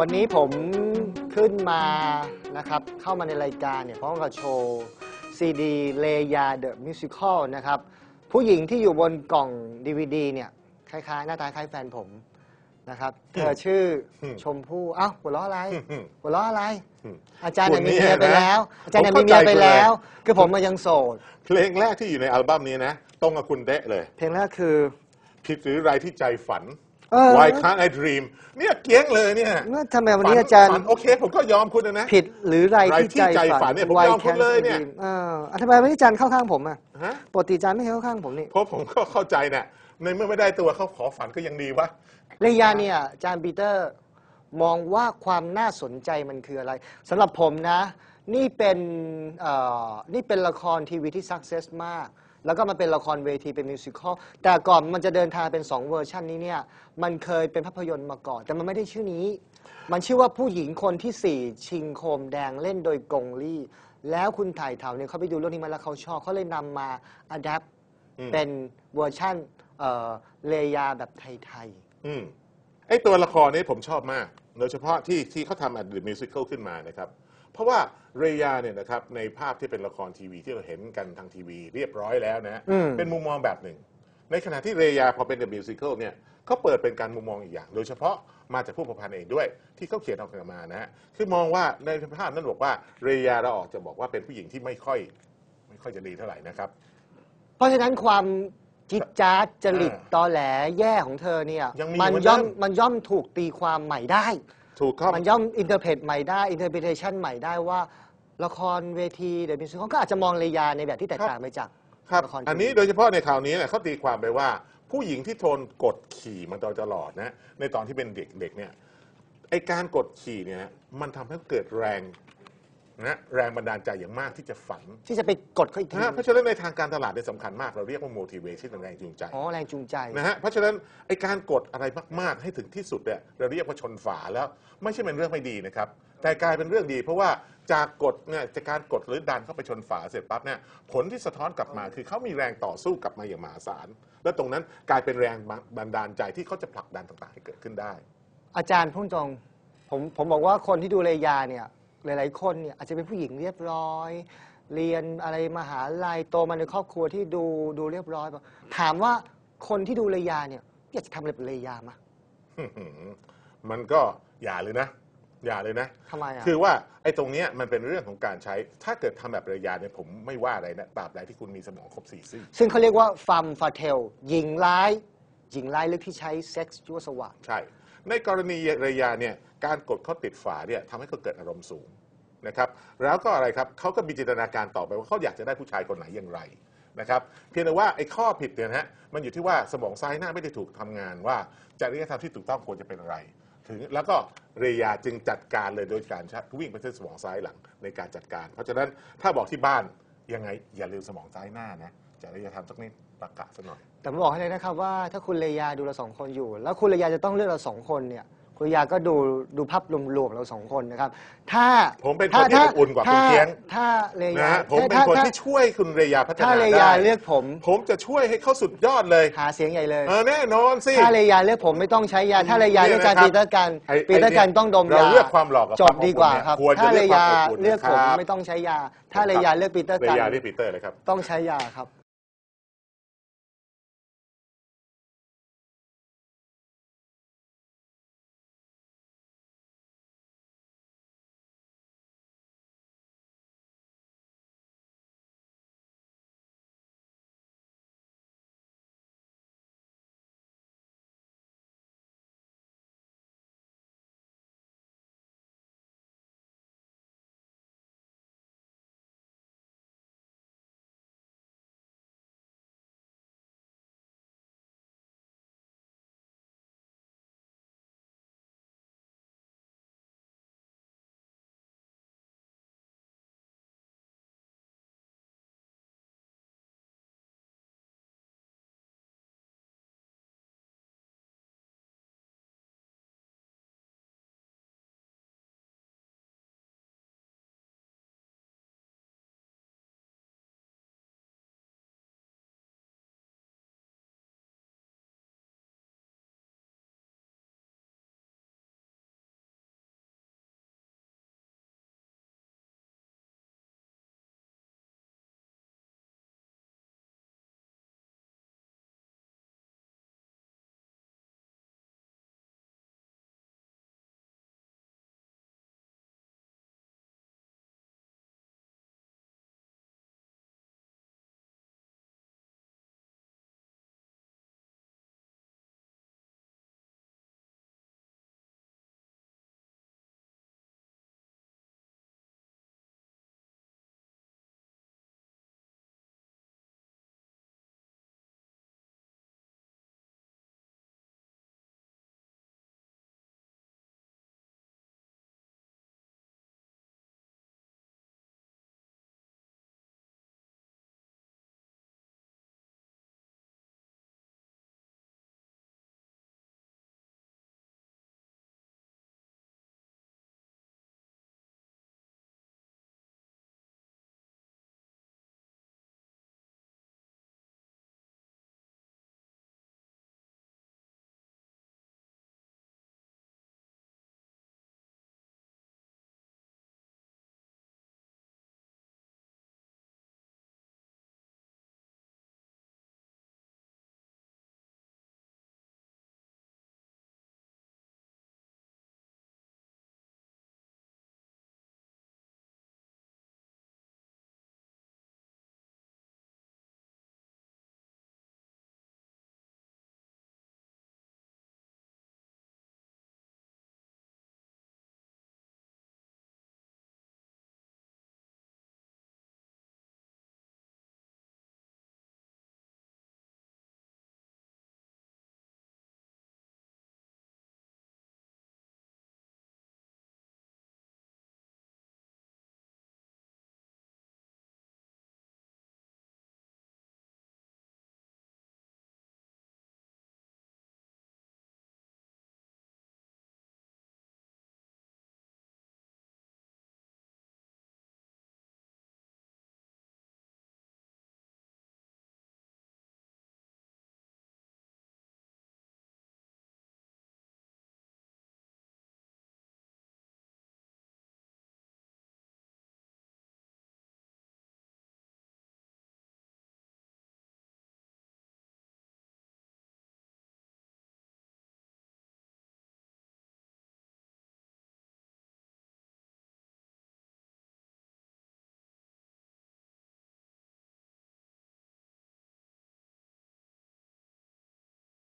วันนี้ผมขึ้นมานะครับเข้ามาในรายการเนี่ยพร้อมกับโชว์ซีดีเลยาเดอะมิวสิคลนะครับผู้หญิงที่อยู่บนกล่อง DVD เนี่ยคล้ายๆ หน้าตาคล้ายแฟนผมนะครับ เธอชื่ออืมชมพู่เอ้าหัวเราะอะไรอืมหัวเราะอะไรอืมอาจารย์เนี่ยคุณมีเนี่ยเมียไปนะแล้ว อาจารย์เนี่ยผมมีเข้าเมียใจไปคุณเลยแล้ว คือผมมันยังโสด เพลงแรกที่อยู่ในอัลบั้มนี้นะ ตรงกับคุณเดะเลย เพลงแรกคือ ผิดหรือไรที่ใจฝัน เออ Why can't I dream เนี่ยเกี้ยงเลยเนี่ยเมื่อทำไมวันนี้อาจารย์ฝันโอเค ผมก็ยอมคุณนะนะผิดหรือไรไรที่ที่ใจใจฝัฝันนเนี่ยผม Why ยอมคุณ can't เลยเนี่ย I dream เอออะทำไมวันนี้อาจารย์เข้าข้างผมอะฮะปกติอาจารย์ไม่เคยเข้าข้างผมนี่เพราะผมก็เข้าใจเนี่ยในเมื่อไม่ได้ตัวเขาขอฝันก็ยังดีวะเลยาเนี่ยอาจารย์ปีเตอร์มองว่าความน่าสนใจมันคืออะไรสำหรับผมนะ นี่เป็นเอ่อนี่เป็นละครทีวีที่สักเซสมาก แล้วก็มาเป็นละครเวทีเป็นมิวสิควลแต่ก่อนมันจะเดินทางเป็น 2 เวอร์ชันนี้เนี่ยมันเคยเป็นภาพยนตร์มาก่อน แต่มันไม่ได้ชื่อนี้ มันชื่อว่าผู้หญิงคนที่ 4 ชิงโคมแดงเล่นโดยกงลี่ แล้วคุณถ่ายเถาเนี่ยเขาไปดูเรื่องนี้มาแล้วเขาชอบเขาเลยนำมาอัดแอปอืมเป็นเวอร์ชันเอ่อเลยาแบบไทยๆ อืมไอตัวละครนี้ผมชอบมาก โดยเฉพาะที่ที่เขาทำอัดมิวสิควลขึ้นมานะครับ เพราะว่าเรยาเนี่ยนะครับในภาพที่เป็นละครทีวีที่เราเห็นกันทางทีวีเรียบร้อยแล้วนะอืม เป็นมุมมองแบบหนึ่ง ในขณะที่เรยาพอเป็นเดอะมิวสิควลเนี่ยเขาเปิดเป็นการมุมมองอีกอย่าง โดยเฉพาะมาจากผู้ประพันธ์เองด้วย ที่เขาเขียนออกมานะฮะคือมองว่าในภาพนั้นบอกว่าเรยาเราออกจะบอกว่าเป็นผู้หญิงที่ไม่ค่อย ไม่ค่อยจะดีเท่าไหร่นะครับ เพราะฉะนั้นความจิตจ้าดจริตอ่าตอแหลแย่ของเธอเนี่ยยังมีมันเหมือนย่อมเดิมมันย่อมถูกตีความใหม่ได้ ถูกครับ มันย่อมอินเตอร์เพตใหม่ได้อินเตอร์ e เ t ชันใหม่ได้ว่า ละครเวทีเดอะมิวสิคเขาก็อาจจะมองเลยาในแบบที่แตกต่างไปจากครับ ละครทีวีอันนี้โดยเฉพาะในข่าวนี้เนี่ยเขาตีความไปว่าผู้หญิงที่ทนกดขี่มาโดยตลอดนะในตอนที่เป็นเด็กๆเนี่ยไอการกดขี่เนี่ยมันทำให้เกิดแรง นะแรงบันดาลใจอย่างมากที่จะฝันที่จะไปกดเขาอีกทีนะฮะเพราะฉะนั้นในทางการตลาดเนี่ยสำคัญมากเราเรียกว่า motivation แรงจูงใจอ๋อแรงจูงใจ นะฮะเพราะฉะนั้นไอการกดอะไรมาก ๆ ให้ถึงที่สุดเนี่ยเราเรียกว่าชนฝาแล้ว ไม่ใช่เป็นเรื่องไม่ดีนะครับ แต่กลายเป็นเรื่องดีเพราะว่าจากกดเนี่ยจากการกดหรือดันเข้าไปชนฝาเสร็จปั๊บเนี่ยผลที่สะท้อนกลับมาคือเขามีแรงต่อสู้กลับมาอย่างมหาศาลแล้วตรงนั้นกลายเป็นแรงบันดาลใจที่เขาจะผลักดันต่างๆให้เกิดขึ้นได้ อาจารย์พูดตรงผมผมบอกว่าคนที่ดูเลยาเนี่ย หลาย ๆ คนเนี่ยอาจจะเป็นผู้หญิงเรียบร้อย เรียนอะไรมหาลัยโตมาในครอบครัวที่ดูดูเรียบร้อยถามว่าคนที่ดูเลยาเนี่ยอยากจะทำอะไรเป็นเลยามะมันก็อย่าเลยนะ อย่าเลยนะ ทำไมอะ คือว่าไอ้ตรงเนี้ยมันเป็นเรื่องของการใช้ ถ้าเกิดทำแบบระยะเนี่ยผมไม่ว่าอะไรนะตราบใดที่คุณมีสมองครบสี่ซี่ ซึ่งเขาเรียกว่าฟัมฟาเทลหญิงร้าย หญิงร้ายลึกที่ใช้เซ็กซ์ยั่วสวาทใช่ ในกรณีระยะเนี่ยการกดเขาติดฝาเนี่ยทำให้เขาเกิดอารมณ์สูงนะครับแล้วก็อะไรครับเขาก็มีจินตนาการต่อไปว่าเขาอยากจะได้ผู้ชายคนไหนอย่างไรนะครับเพียงแต่ว่าไอ้ข้อผิดเนี่ยนะฮะมันอยู่ที่ว่าสมองซ้ายหน้าไม่ได้ถูกทำงานว่าจริยธรรมที่ถูกต้องควรจะเป็นอะไร ถึงแล้วก็เรยาจึงจัดการเลยโดยการใช้วิ่งไปที่สมองซ้ายหลังในการจัดการ เพราะฉะนั้นถ้าบอกที่บ้านยังไงอย่าลืมสมองซ้ายหน้านะ จริยธรรมสักนิดประกาศสักหน่อย แต่ผมบอกให้เลยนะครับว่าถ้าคุณเลยาดูเราสองคนอยู่ แล้วคุณเลยาจะต้องเลือกเราสองคนเนี่ย คุณเลยาก็ดูดูภาพรวมๆเราสองคนนะครับ ถ้าผมเป็นคนที่อบอุ่นกว่าคุณถ้เกียง ถ้าเลยนะาฮะผมเป็นถ้าคนถ้าที่ช่วยคุณเรยาพัฒนาถ้าเลยาได้เลือกผมผมจะช่วยให้เขาสุดยอดเลยหาเสียงใหญ่เลย เออแน่นอนสิ ถ้าเลยาเลือกผมไม่ต้องใช้ยา ถ้าเลยาเลือกอาจารย์เนี่ปียเตนะอร์กันไอ้ปีเตอร์กันต้องดมเรายาเลือกความหล่อกับจบดีกว่าครับ ควรถ้าจะเลยาเลือกความอบอุ่นเลือกผมนะครับไม่ต้องใช้ยา ถ้าเลยาเลือกปีเตอร์เรกันยาเรียกปีเตอร์เลยครับ ต้องใช้ยาครับ